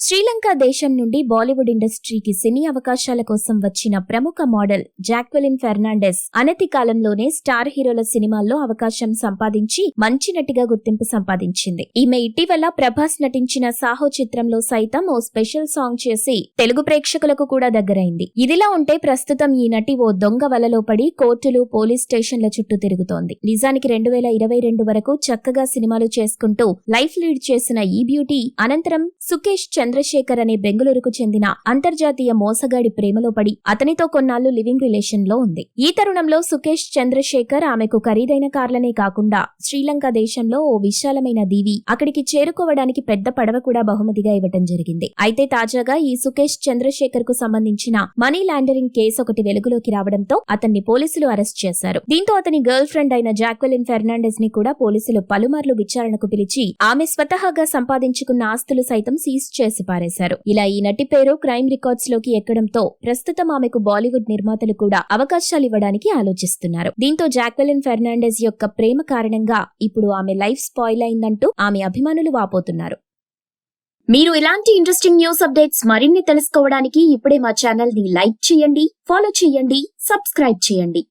శ్రీలంక దేశం నుండి బాలీవుడ్ ఇండస్ట్రీకి సినీ అవకాశాల కోసం వచ్చిన ప్రముఖ మోడల్ జాక్వెలిన్ ఫెర్నాండెస్ అనతి కాలంలోనే స్టార్ హీరోల సినిమాల్లో అవకాశం సంపాదించి మంచి నటిగా గుర్తింపు సంపాదించింది. ఈమె ఇటీవల ప్రభాస్ నటించిన సాహో చిత్రంలో సైతం ఓ స్పెషల్ సాంగ్ చేసి తెలుగు ప్రేక్షకులకు కూడా దగ్గరైంది. ఇదిలా ఉంటే ప్రస్తుతం ఈ నటి ఓ దొంగ వలలో పడి కోర్టులు పోలీస్ స్టేషన్ల చుట్టూ తిరుగుతోంది. నిజానికి రెండు వేల ఇరవై రెండు వరకు చక్కగా సినిమాలు చేసుకుంటూ లైఫ్ లీడ్ చేసిన ఈ బ్యూటీ అనంతరం సుకేష్ చంద్రశేఖర్ అనే బెంగళూరుకు చెందిన అంతర్జాతీయ మోసగాడి ప్రేమలో పడి అతనితో కొన్నాళ్ళు లివింగ్ రిలేషన్లో ఉంది. ఈ తరుణంలో సుకేష్ చంద్రశేఖర్ ఆమెకు ఖరీదైన కార్లనే కాకుండా శ్రీలంక దేశంలో ఓ విశాలమైన దీవి అక్కడికి చేరుకోవడానికి పెద్ద పడవ కూడా బహుమతిగా ఇవ్వటం జరిగింది. అయితే తాజాగా ఈ సుకేష్ చంద్రశేఖర్కు సంబంధించిన మనీ లాండరింగ్ కేసు ఒకటి వెలుగులోకి రావడంతో అతన్ని పోలీసులు అరెస్ట్ చేశారు. దీంతో అతని గర్ల్ ఫ్రెండ్ అయిన జాక్వెలిన్ ఫెర్నాండెస్ని కూడా పోలీసులు పలుమార్లు విచారణకు పిలిచి ఆమె స్వతహాగా సంపాదించుకున్న ఆస్తులు సైతం సీజ్ చేసి పారేశారు ఇలా ఈ నటి పేరు క్రైమ్ రికార్డ్స్లోకి ఎక్కడంతో ప్రస్తుతం ఆమెకు బాలీవుడ్ నిర్మాతలు కూడా అవకాశాలు ఇవ్వడానికి ఆలోచిస్తున్నారు. దీంతో జాక్వెలిన్ ఫెర్నాండెస్ యొక్క ప్రేమ కారణంగా ఇప్పుడు ఆమె లైఫ్ స్పాయిల్ అయిందంటూ ఆమె అభిమానులు వాపోతున్నారు. మీరు ఇలాంటి ఇంట్రెస్టింగ్ న్యూస్ అప్డేట్స్ మరిన్ని తెలుసుకోవడానికి ఇప్పుడే మా ఛానల్ని లైక్ చేయండి ఫాలో చేయండి సబ్స్క్రైబ్ చేయండి.